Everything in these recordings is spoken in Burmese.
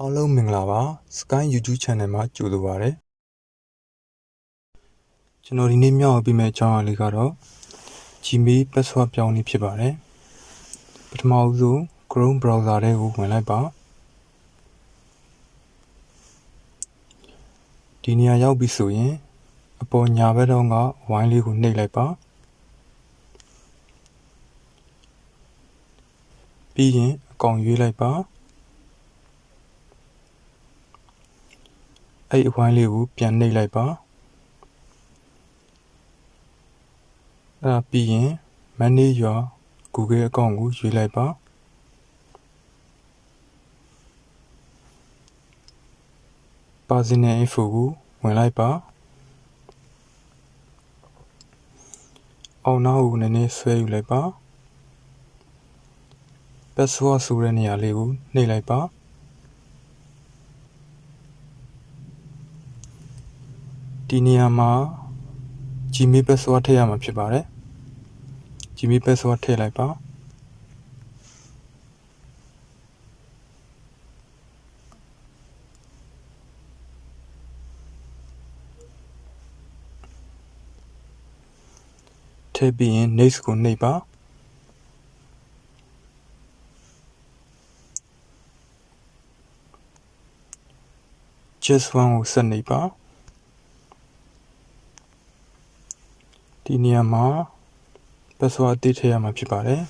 အားလုံးမင်္ဂလာပါ Sky YouTube Channel မှာကြိုဆိုပါရစေကျွန်တော်ဒီနေ့မျှဝေပေးမယ့်အကြောင်းအရာလေးကတော့ Gmail password ပြောင်းနည်းဖြစ်ပါတယ်ပထမဦးဆုံး Chrome browser ထဲကိုဝင်လိုက်ပါဒီနေရာရောက်ပြီဆိုရင်အပေါ်ညာဘက်တော့ကဝိုင်းလေးကိုနှိပ်လိုက်ပါပြီးရင်အကောင်ရွေးလိုက်ပါ အဲ့အဝိုင်းလေးကိုပြန်နှိပ်လိုက်ပါအဲ့ဒါပြီးရင် manage your Google account ကိုရွေးလိုက်ပါ personal info ကိုဝင်လိုက်ပါအောင်နောက်ကိုနည်းနည်းဆွဲယူလိုက်ပါ password ဆိုတဲ့နေရာလေးကိုနှိပ်လိုက်ပါ ဒီနေရာမှာ Gmail password ထည့်ရမှာဖြစ်ပါတယ် Gmail password ထည့်လိုက်ပါထည့်ပြီးရင် next ကိုနှိပ်ပါ just one ကိုဆက်နေပါ ဒီနေရာမှာ password အသစ်ထည့်ရမှာဖြစ်ပါတယ်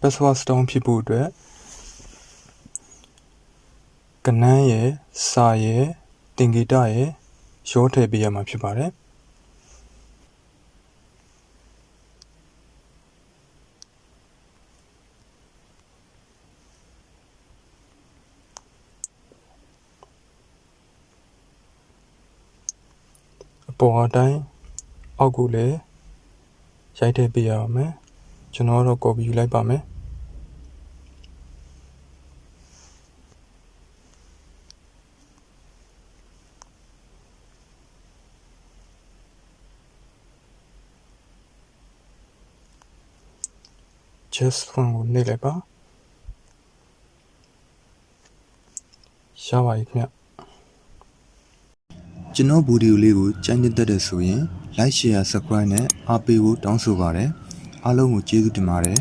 password stone ဖြစ်ဖို့အတွက်ကနန်းရယ်စာရယ်တင်ဂီတရယ်ရောထည့်ပေးရမှာဖြစ်ပါတယ်အပေါ်အတိုင်း အောက်ကိုလည်းရိုက်ထည့်ပေးရပါမယ်ကျွန်တော်တော့ copy ယူလိုက်ပါမယ် just one ကိုနှိပ်လိုက်ပါရပါပြီခင်ဗျ ကျွန်တော်ဗီဒီယိုလေးကိုကြိုက်နေတဲ့တဲ့ဆိုရင် like share subscribe နဲ့အားပေးဖို့တောင်းဆိုပါတယ်အားလုံးကိုကျေးဇူးတင်ပါတယ်